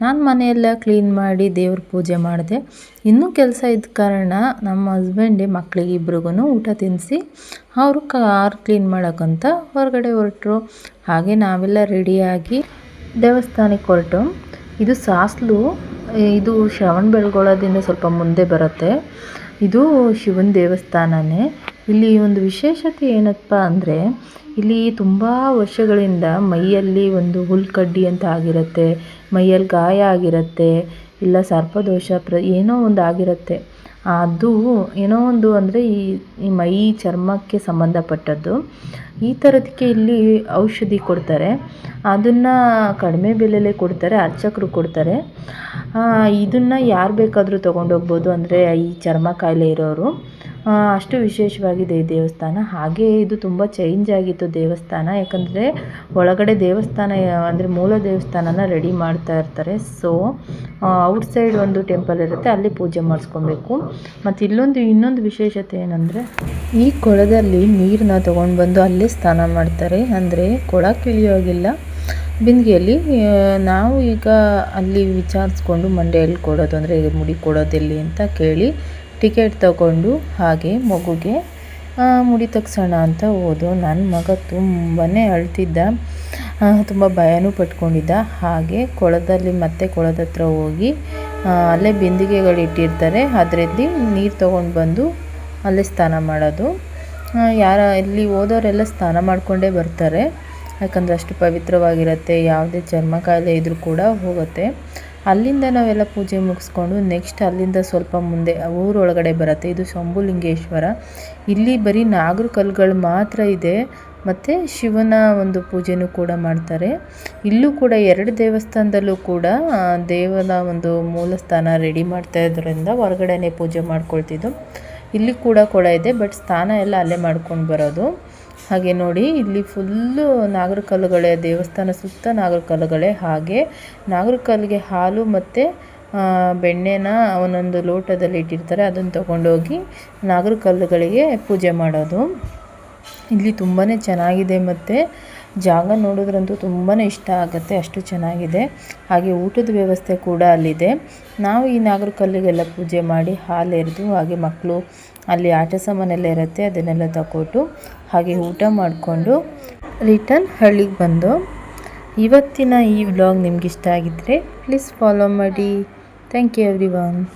ನಾನು ಮನೆಯೆಲ್ಲ ಕ್ಲೀನ್ ಮಾಡಿ ದೇವ್ರ ಪೂಜೆ ಮಾಡಿದೆ. ಇನ್ನೂ ಕೆಲಸ ಇದ್ದ ಕಾರಣ ನಮ್ಮ ಹಸ್ಬೆಂಡೇ ಮಕ್ಕಳಿಗೆ ಇಬ್ರಿಗೂ ಊಟ ತಿನ್ನಿಸಿ ಅವರು ಕಾರ್ ಕ್ಲೀನ್ ಮಾಡೋಕ್ಕಂತ ಹೊರಗಡೆ ಹೊರಟರು. ಹಾಗೆ ನಾವೆಲ್ಲ ರೆಡಿಯಾಗಿ ದೇವಸ್ಥಾನಕ್ಕೆ ಹೊರಟು. ಇದು ಸಾಸ್ಲು, ಇದು ಶ್ರವಣ ಬೆಳಗೊಳದಿಂದ ಸ್ವಲ್ಪ ಮುಂದೆ ಬರುತ್ತೆ. ಇದು ಶಿವನ ದೇವಸ್ಥಾನನೇ. ಇಲ್ಲಿ ಒಂದು ವಿಶೇಷತೆ ಏನಪ್ಪ ಅಂದರೆ, ಇಲ್ಲಿ ತುಂಬ ವರ್ಷಗಳಿಂದ ಮೈಯಲ್ಲಿ ಒಂದು ಹುಲ್ಕಡ್ಡಿ ಅಂತ ಆಗಿರುತ್ತೆ, ಮೈಯಲ್ಲಿ ಗಾಯ ಆಗಿರುತ್ತೆ, ಇಲ್ಲ ಸರ್ಪದೋಷ, ಪ್ರ, ಏನೋ ಒಂದು ಆಗಿರುತ್ತೆ. ಅದು ಏನೋ ಒಂದು ಅಂದರೆ ಈ ಈ ಮೈ ಚರ್ಮಕ್ಕೆ ಸಂಬಂಧಪಟ್ಟದ್ದು. ಈ ಥರದಕ್ಕೆ ಇಲ್ಲಿ ಔಷಧಿ ಕೊಡ್ತಾರೆ. ಅದನ್ನು ಕಡಿಮೆ ಬೆಲೆಯಲ್ಲೇ ಕೊಡ್ತಾರೆ, ಅರ್ಚಕರು ಕೊಡ್ತಾರೆ. ಇದನ್ನು ಯಾರು ಬೇಕಾದರೂ ತೊಗೊಂಡೋಗ್ಬೋದು ಅಂದರೆ ಈ ಚರ್ಮ ಕಾಯಿಲೆ ಇರೋರು. ಅಷ್ಟು ವಿಶೇಷವಾಗಿದೆ ಈ ದೇವಸ್ಥಾನ. ಹಾಗೆ ಇದು ತುಂಬ ಚೇಂಜ್ ಆಗಿತ್ತು ದೇವಸ್ಥಾನ. ಯಾಕಂದರೆ ಒಳಗಡೆ ದೇವಸ್ಥಾನ, ಅಂದರೆ ಮೂಲ ದೇವಸ್ಥಾನನ ರೆಡಿ ಮಾಡ್ತಾ ಇರ್ತಾರೆ. ಸೊ ಔಟ್ ಸೈಡ್ ಒಂದು ಟೆಂಪಲ್ ಇರುತ್ತೆ, ಅಲ್ಲಿ ಪೂಜೆ ಮಾಡಿಸ್ಕೊಬೇಕು. ಮತ್ತು ಇಲ್ಲೊಂದು, ಇನ್ನೊಂದು ವಿಶೇಷತೆ ಏನಂದರೆ, ಈ ಕೊಳದಲ್ಲಿ ನೀರನ್ನ ತೊಗೊಂಡು ಬಂದು ಅಲ್ಲೇ ಸ್ನಾನ ಮಾಡ್ತಾರೆ. ಅಂದರೆ ಕೊಳ ಕಿಳಿಯೋಗಿಲ್ಲ. ಬಿಂದಿಗೆಯಲ್ಲಿ ನಾವು ಈಗ ಅಲ್ಲಿ ವಿಚಾರಿಸ್ಕೊಂಡು ಮಂಡ್ಯಲ್ಲಿ ಕೊಡೋದು, ಅಂದರೆ ಮುಡಿ ಕೊಡೋದೆಲ್ಲಿ ಅಂತ ಕೇಳಿ ಟಿಕೆಟ್ ತಗೊಂಡು ಹಾಗೆ ಮಗುಗೆ ಮುಡಿ ತಗ್ಸೋಣ ಅಂತ ಹೋದೋ. ನನ್ನ ಮಗ ತುಂಬಾ ಅಳ್ತಿದ್ದ. ತುಂಬ ಭಯನೂ ಪಟ್ಕೊಂಡಿದ್ದ. ಹಾಗೆ ಕೊಳದಲ್ಲಿ ಮತ್ತೆ ಕೊಳದ ಹತ್ರ ಹೋಗಿ ಅಲ್ಲೇ ಬಿಂದಿಗೆಗಳು ಇಟ್ಟಿರ್ತಾರೆ. ಅದರಲ್ಲಿ ನೀರು ತೊಗೊಂಡು ಬಂದು ಅಲ್ಲೇ ಸ್ನಾನ ಮಾಡೋದು. ಯಾರ, ಇಲ್ಲಿ ಹೋದವರೆಲ್ಲ ಸ್ನಾನ ಮಾಡಿಕೊಂಡೇ ಬರ್ತಾರೆ. ಯಾಕಂದರೆ ಅಷ್ಟು ಪವಿತ್ರವಾಗಿರುತ್ತೆ. ಯಾವುದೇ ಚರ್ಮ ಕಾಯಿಲೆ ಇದ್ದರೂ ಕೂಡ ಹೋಗುತ್ತೆ. ಅಲ್ಲಿಂದ ನಾವೆಲ್ಲ ಪೂಜೆ ಮುಗಿಸ್ಕೊಂಡು ನೆಕ್ಸ್ಟ್ ಅಲ್ಲಿಂದ ಸ್ವಲ್ಪ ಮುಂದೆ ಊರೊಳಗಡೆ ಬರುತ್ತೆ. ಇದು ಶಂಭುಲಿಂಗೇಶ್ವರ. ಇಲ್ಲಿ ಬರೀ ನಾಗರ ಕಲ್ಲುಗಳು ಮಾತ್ರ ಇದೆ. ಮತ್ತು ಶಿವನ ಒಂದು ಪೂಜೆನೂ ಕೂಡ ಮಾಡ್ತಾರೆ. ಇಲ್ಲೂ ಕೂಡ ಎರಡು ದೇವಸ್ಥಾನದಲ್ಲೂ ಕೂಡ ದೇವನ ಒಂದು ಮೂಲಸ್ಥಾನ ರೆಡಿ ಮಾಡ್ತಾ ಇದ್ರಿಂದ ಹೊರಗಡೆನೇ ಪೂಜೆ ಮಾಡ್ಕೊಳ್ತಿದ್ದು. ಇಲ್ಲಿ ಕೂಡ ಕೊಳ ಇದೆ ಬಟ್ ಸ್ಥಾನ ಎಲ್ಲ ಅಲ್ಲೇ ಮಾಡ್ಕೊಂಡು ಬರೋದು. ಹಾಗೆ ನೋಡಿ, ಇಲ್ಲಿ ಫುಲ್ಲು ನಾಗರಕಲ್ಲುಗಳೇ, ದೇವಸ್ಥಾನ ಸುತ್ತ ನಾಗರಕಲ್ಲುಗಳೇ. ಹಾಗೆ ನಾಗರಕಲ್ಲಿಗೆ ಹಾಲು ಮತ್ತು ಬೆಣ್ಣೆನ ಒಂದೊಂದು ಲೋಟದಲ್ಲಿ ಇಟ್ಟಿರ್ತಾರೆ. ಅದನ್ನು ತೊಗೊಂಡೋಗಿ ನಾಗರಕಲ್ಲುಗಳಿಗೆ ಪೂಜೆ ಮಾಡೋದು. ಇಲ್ಲಿ ತುಂಬಾ ಚೆನ್ನಾಗಿದೆ ಮತ್ತು. ಜಾಗ ನೋಡಿದ್ರಂತೂ ತುಂಬಾ ಇಷ್ಟ ಆಗುತ್ತೆ, ಅಷ್ಟು ಚೆನ್ನಾಗಿದೆ. ಹಾಗೆ ಊಟದ ವ್ಯವಸ್ಥೆ ಕೂಡ ಅಲ್ಲಿದೆ. ನಾವು ಈ ನಾಗರಕಲ್ಲಿಗೆಲ್ಲ ಪೂಜೆ ಮಾಡಿ ಹಾಲು ಎರೆದು, ಹಾಗೆ ಮಕ್ಕಳು ಅಲ್ಲಿ ಆಟ ಸಾಮಾನೆಲ್ಲ ಇರುತ್ತೆ ಅದನ್ನೆಲ್ಲ ತಗೊಟ್ಟು ಹಾಗೆ ಊಟ ಮಾಡಿಕೊಂಡು ರಿಟರ್ನ್ ಹಳ್ಳಿಗೆ ಬಂದು. ಇವತ್ತಿನ ಈ ವ್ಲಾಗ್ ನಿಮ್ಗೆ ಇಷ್ಟ ಆಗಿದ್ದರೆ ಪ್ಲೀಸ್ ಫಾಲೋ ಮಾಡಿ. Thank you every